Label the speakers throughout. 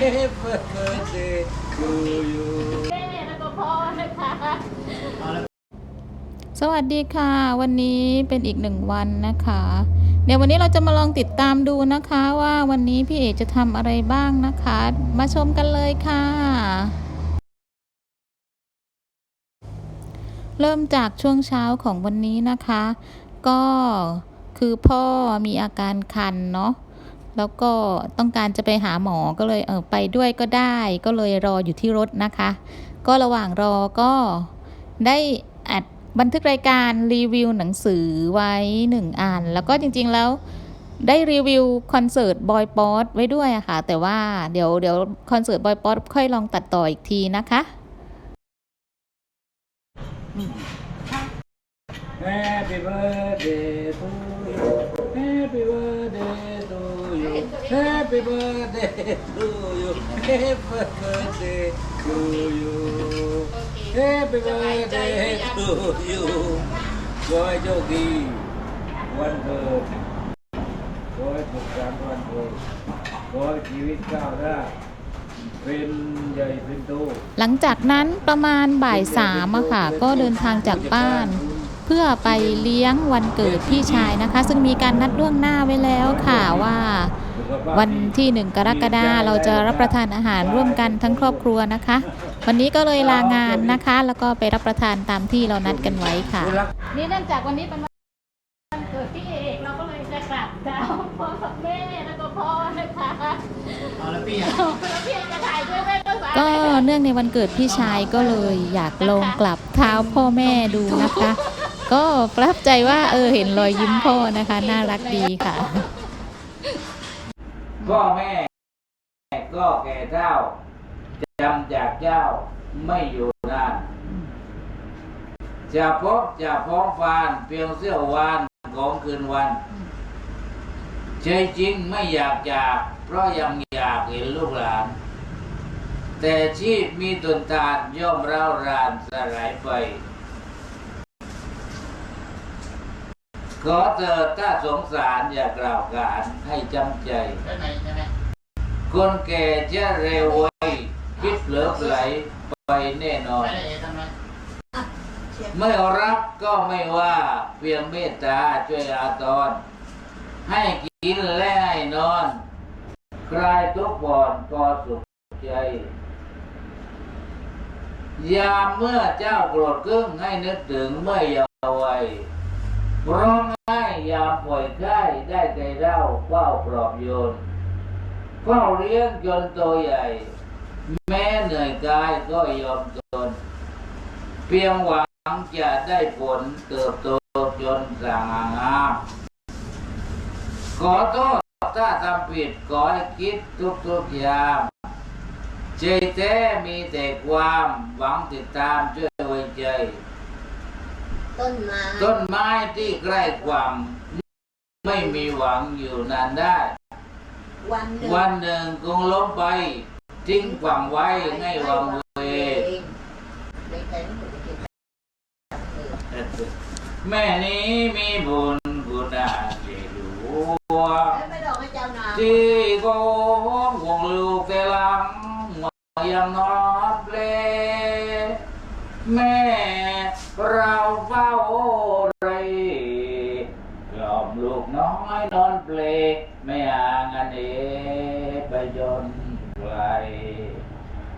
Speaker 1: Happy birthday to you
Speaker 2: สวัสดีค่ะ วันนี้เป็นอีกหนึ่งวันนะคะ เดี๋ยววันนี้เราจะมาลองติดตามดูนะคะว่าวันนี้พี่เอกจะทำอะไรบ้างนะคะ มาชมกันเลยค่ะ เริ่มจากช่วงเช้าของวันนี้นะคะ ก็คือพ่อมีอาการคันเนาะ แล้วก็ต้องการจะไปหาหมอก็เลยเออไปด้วยก็ได้ ก็เลยรออยู่ที่รถนะคะ ก็ระหว่างรอก็ได้อัดบันทึกรายการรีวิวหนังสือไว้หนึ่งอัน แล้วก็จริงๆแล้วได้รีวิวคอนเสิร์ตบอยป๊อตไว้ด้วยอะค่ะ แต่ว่าเดี๋ยวเดี๋ยวคอนเสิร์ตบอยป๊อตค่อยลองตัดต่ออีกทีนะคะ
Speaker 1: Happy birthday to Happy birthday to you Happy birthday to you Happy birthday to you ขอให้โชคดีวันเกิดขอให้สุขสันต์วันเกิดขอให้ชีวิตก้าวหน้าเป็นใหญ่เป็นโต
Speaker 2: หลังจากนั้นประมาณบ่ายสามอะค่ะ ก็เดินทางจากบ้าน เพื่อไปเลี้ยงวันเกิดพี่ชายนะคะ ซึ่งมีการนัดล่วงหน้าไว้แล้วค่ะว่า วันที่หนึ่งกรกฎาเราจะรับประทานอาหารร่วมกันทั้งครอบครัวนะคะ วันนี้ก็เลยลางานนะคะ แล้วก็ไปรับประทานตามที่เรานัดกันไว้ค่ะ
Speaker 3: นี่เนื่องจากวันนี้เป็นวันเกิดพี่เอกเราก็เลยจะกราบเท้าพ่อกับแม่แล้วก็พ่อนะคะ
Speaker 4: เอาแล้วพี่อะ
Speaker 3: แล้วพี่เอกจะถ่ายด้วยแม่ก็สา
Speaker 2: ก็เนื่องในวันเกิดพี่ชายก็เลยอยากลองกลับเท้าพ่อแม่ดูนะคะ ก็ประทับใจว่าเออเห็นรอยยิ้มพ่อนะคะ น่ารักดีค่ะ
Speaker 1: พ่อแม่ก็แก่เจ้าจำจากเจ้าไม่อยู่นานจะพบจะพ้องฟานเพียงเสี้ยววานของคืนวันใจจริงไม่อยากจาก เพราะยังอยากเห็นลูกหลาน แต่ชีพมีตนตานย่อมร้าวรานสลายไป ขอเถิดถ้าสงสารอย่ากล่าวขานให้จำใจ
Speaker 4: ด้านในใช่ไหม
Speaker 1: คนแก่จะเร็วไวคิดเหลือไหลไปแน่นอน
Speaker 4: ไม่ได้เอทำไม
Speaker 1: ไม่รักก็ไม่ว่าเพียงเมตตาช่วยอาทรให้กินและให้นอนคลายทุกข์ผ่อนก็สุขใจ ยามเมื่อเจ้าโกรธกึ้งให้นึกถึงเมื่อเยาว์วัย ร้องไห้ยามป่วยไข้ได้ใจเล่าเฝ้าปลอบโยนเฝ้าเลี้ยงจนโตใหญ่ แม้เหนื่อยกายก็ยอมทนเพียงหวังจะได้ผลเติบโตจนสง่างามขอโทษถ้าทำผิดขอให้คิดทุกทุกๆยามใจแท้มีแต่ความหวังติดตามช่วยไว้ใจ
Speaker 5: ต้นไม้
Speaker 1: ต้นไม้ที่ใกล้ความไม่มีหวังอยู่นานได้
Speaker 5: วันหนึ่ง
Speaker 1: วันหนึ่งคงล้มไป ทิ้งความไว้ให้วังเว
Speaker 5: ในแก๊งผมจะเก็บ
Speaker 1: แม่นี้มีบุญกุณาที่หลวง
Speaker 5: แล้วไม่ดอกให้เจ้านา
Speaker 1: ที่โกหงวงลูกแต่หลังยังนอน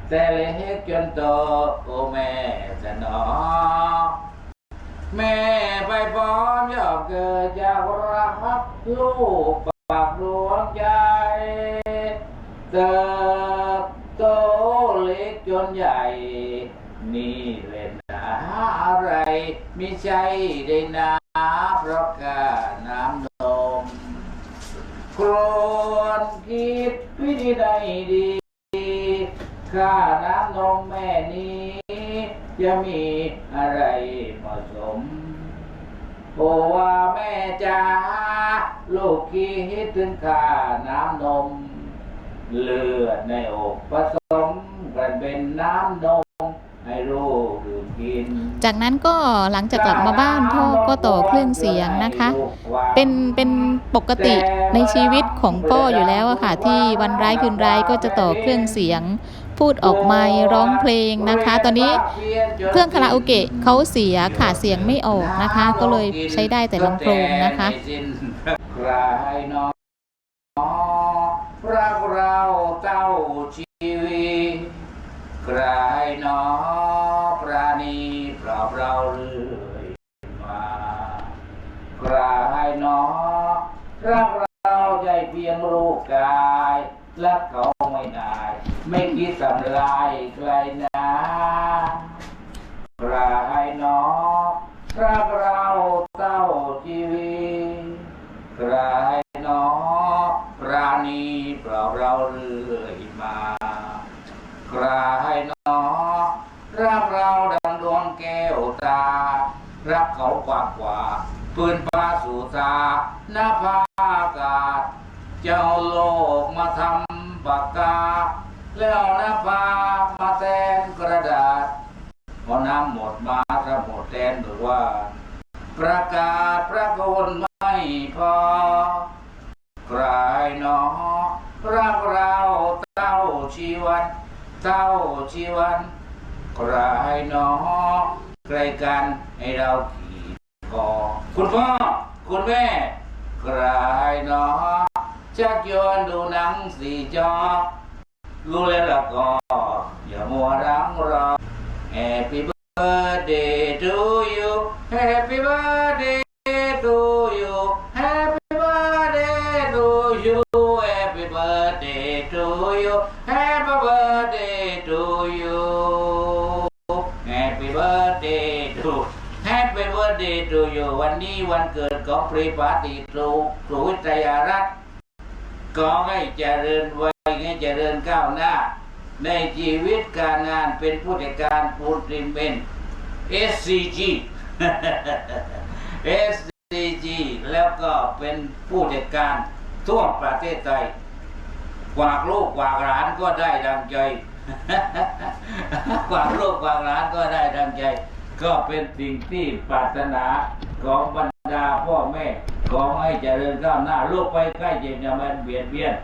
Speaker 1: แต่เล็กจนโตโอแม่สนอ แม่ไปพร้อมยอมเกิดจากรักลูกปากดวงใจเติบโตเล็กจนใหญ่ นี่เล่นหาอะไรไม่ใช่ได้นาเพราะกาน้ำนมโครนคิดวิธีใดดี ข้าน้ำนมแม่นี้ จะมีอะไรเหมาะสมโอว่าแม่จ๋าลูกคิดถึงข้าน้ำนม เลือดในอกผสมกันเป็นน้ำนมให้ลูกดื่มกิน
Speaker 2: จากนั้นก็หลังจากกลับมาบ้านพ่อก็ต่อเครื่องเสียงนะคะ เป็นเป็นปกติในชีวิตของพ่ออยู่แล้วอะค่ะ ที่วันร้ายคืนร้ายก็จะต่อเครื่องเสียง พูดออกไมค์ร้องเพลงนะคะ ตอนนี้เครื่องคาราโอเกะเขาเสียค่ะเสียงไม่ออกนะคะ ก็เลยใช้ได้แต่ลำโพงนะคะ
Speaker 1: รักเราเต้าชีวิตใครนอปราณีปราบเราเรื่อยมาใครหนอรักเราใจเพียงรูปกายและเขา ไม่ได้ไม่คิดทำลายใครนะใครหนอรักเราเต้าชีวิตใครหนอปราณีเปล่าเราเรื่อยมาใครหนอรักเราดังดวงแก้วตา รักเขากว่ากว่าปืนปลาสู่ตาหน้าภาอากาศ เจ้าโลกมาทำปากกา แล้วหน้าพามาแทนกระดาษ พอน้ำหมดมาสมุดแทนหรือว่า ประกาศพระคุณไม่พอ ใครหนอรักเราเต้าชีวันเต้าชีวันใครหนอใครกันให้เราขี่คอคุณพ่อ คุณแม่ใครหนอชักยนดูหนังสี่จอ รู้แล้วล่ะก็ อย่ามัวรังรอ Happy birthday to you Happy birthday to you Happy birthday to you Happy birthday to you Happy birthday to you Happy birthday to Happy birthday to you วันนี้วันเกิดของปรีปาติตรูครูวิทยารัตน์ ขอให้เจริญวัยให้เจริญก้าวหน้า ในชีวิตการงานเป็นผู้จัดการปูริมเป็น SCG SCG แล้วก็เป็นผู้จัดการทั่วประเทศไทยกวากลูกกวากหลานก็ได้ดังใจกวากลูกกวากหลานก็ได้ดังใจ ก็เป็นสิ่งที่ปรารถนาของบรร ดาพ่อแม่ขอให้เจริญก้าวหน้าลูกไปใกล้เจ็บอย่ามาเบียดเบียน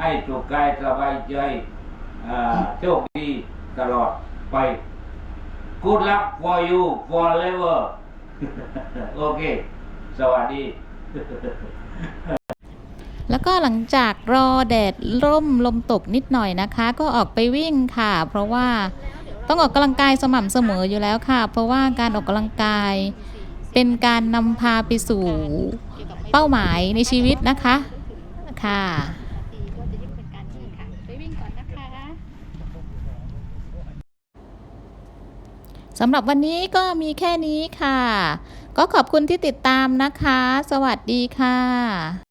Speaker 1: ให้สุขกายสบายใจอ่าโชคดีตลอดไป Good luck for you forever โอเค สวัสดี
Speaker 2: แล้วก็หลังจากรอแดดร่มลมตกนิดหน่อยนะคะ ก็ออกไปวิ่งค่ะ เพราะว่าต้องออกกำลังกายสม่ำเสมออยู่แล้วค่ะ เพราะว่าการออกกำลังกาย เป็นการนำพาไปสู่เป้าหมายในชีวิตนะคะ
Speaker 3: ค่ะ
Speaker 2: สำหรับวันนี้ก็มีแค่นี้ค่ะ ก็ขอบคุณที่ติดตามนะคะ สวัสดีค่ะ